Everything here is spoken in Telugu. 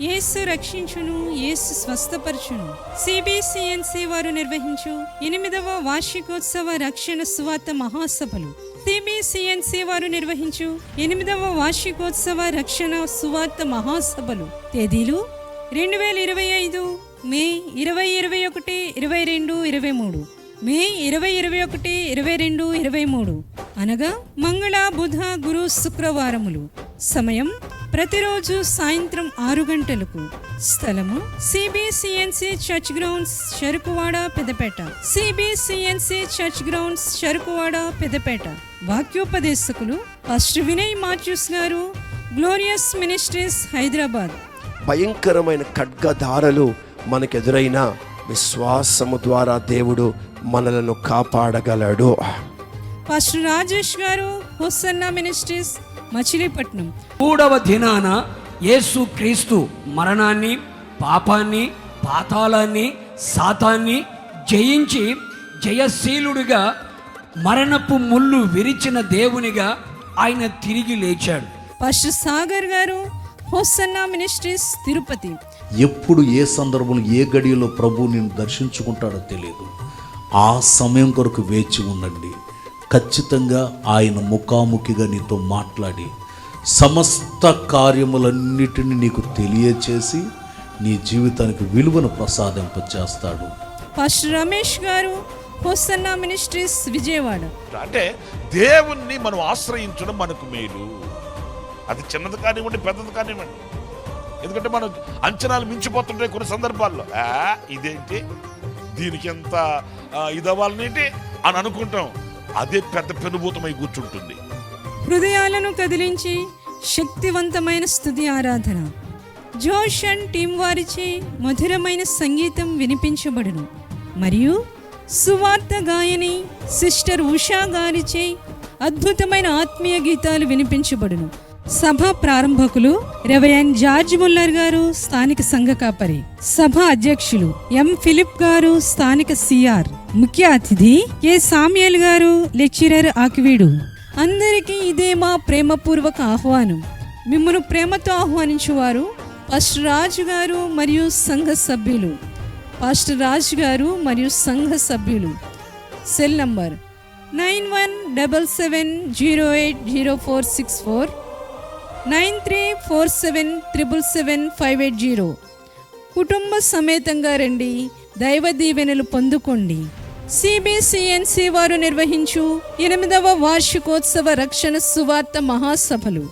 యేసు రక్షించును యేసు స్వస్థపరచును. సిబిసిఎన్సి వారు నిర్వహించు ఎనిమిదవ వార్షికోత్సవ రక్షణ స్వాత మహాసభలు. సిబిసిఎన్సి వారు నిర్వహించు ఎనిమిదవ వార్షికోత్సవ రక్షణ సువార్త మహాసభలు. తేదీలు రెండు వేల ఇరవై ఐదు మే ఇరవై ఇరవై ఒకటి ఇరవై రెండు ఇరవై మూడు. మే ఇరవై ఇరవై ఒకటి ఇరవై రెండు ఇరవై మూడు. అనగా మంగళ బుధ గురు శుక్రవారములు. సమయం ప్రతిరోజు సాయంత్రం ఆరు గంటలకు స్థలము CBCNC church grounds Cherukuvada Pedapeta CBCNC church grounds Cherukuvada Pedapeta వాక్యోపదేశకులు first Vinay Mathews గారు గ్లోరియస్ మినిస్ట్రీస్ హైదరాబాద్ భయంకరమైన ఖడ్గధారలు మనకెదురైన విశ్వాసము ద్వారా దేవుడు మనలను కాపాడగలడు. ఫస్ట్ రాజేష్ గారు హుస్సన్నా మినిస్ట్రీస్ మచిలీపట్నం. మూడవ దినాన యేసు క్రీస్తు మరణాన్ని పాపాన్ని పాతాళాన్ని సాతాన్ని జయించి జయశీలుడిగా మరణపు ముళ్ళు విరిచిన దేవునిగా ఆయన తిరిగి లేచాడు. ఫస్ట్ సాగర్ గారు హుస్సన్నా మినిస్ట్రీస్ తిరుపతి. ఎప్పుడు ఏ సందర్భంలో ఏ గడియలో ప్రభు నిన్ను దర్శించుకుంటాడో తెలియదు ఆ సమయం కొరకు వేచి ఉండండి. ఖచ్చితంగా ఆయన ముఖాముఖిగా నీతో మాట్లాడి సమస్త కార్యములన్నిటిని నీకు తెలియచేసి నీ జీవితానికి విలువను ప్రసాదింపచేస్తాడు. ఫస్ట్ రమేష్ గారు హుస్సన్నా మినిస్ట్రీస్ విజయవాడ అంటే దేవుణ్ణి మనం ఆశ్రయించడం మనకు మేలు. అది చిన్నది కానివ్వండి పెద్దది కానివ్వండి. ఎందుకంటే మనం అంచనాలు మించిపోతుంటాయి కొన్ని సందర్భాల్లో. ఇదేంటి? దీనికి ఎంత ఇదవ్వాలనేంటి అని అనుకుంటాం. అదే పెద్ద పెనుభూతమై కూర్చుంటుంది. హృదయాలను కదిలించి శక్తివంతమైన స్థుతి ఆరాధన. జోష్ అండ్ టీం వారిచే మధురమైన సంగీతం వినిపించబడును. మరియు సువార్త గాయని సిస్టర్ ఉషా గారిచే అద్భుతమైన ఆత్మీయ గీతాలు వినిపించబడును. సభ ప్రారంభకులు రెవరెన్ జార్జ్ ముల్లర్ గారు స్థానిక సంఘ కాపరి సభ అధ్యక్షులు ఎం ఫిలిప్ గారు స్థానిక సిఆర్. ముఖ్య అతిథి కె. సామ్యాల్ గారు లెక్చరర్ ఆకివీడు. అందరికీ ఇదే మా ప్రేమపూర్వక ఆహ్వానం. మిమ్మల్ని ప్రేమతో ఆహ్వానించేవారు పాస్టర్ రాజు గారు మరియు సంఘ సభ్యులు. పాస్టర్ రాజు గారు మరియు సంఘ సభ్యులు. Cell number nine one double seven zero eight zero four six four nine three four seven triple seven five eight zero. కుటుంబ సమేతంగా రండి. దైవ దీవెనలు పొందుకోండి. సిబిసిఎన్సి వారు నిర్వహించు ఎనిమిదవ వార్షికోత్సవ రక్షణ సువార్త మహాసభలు.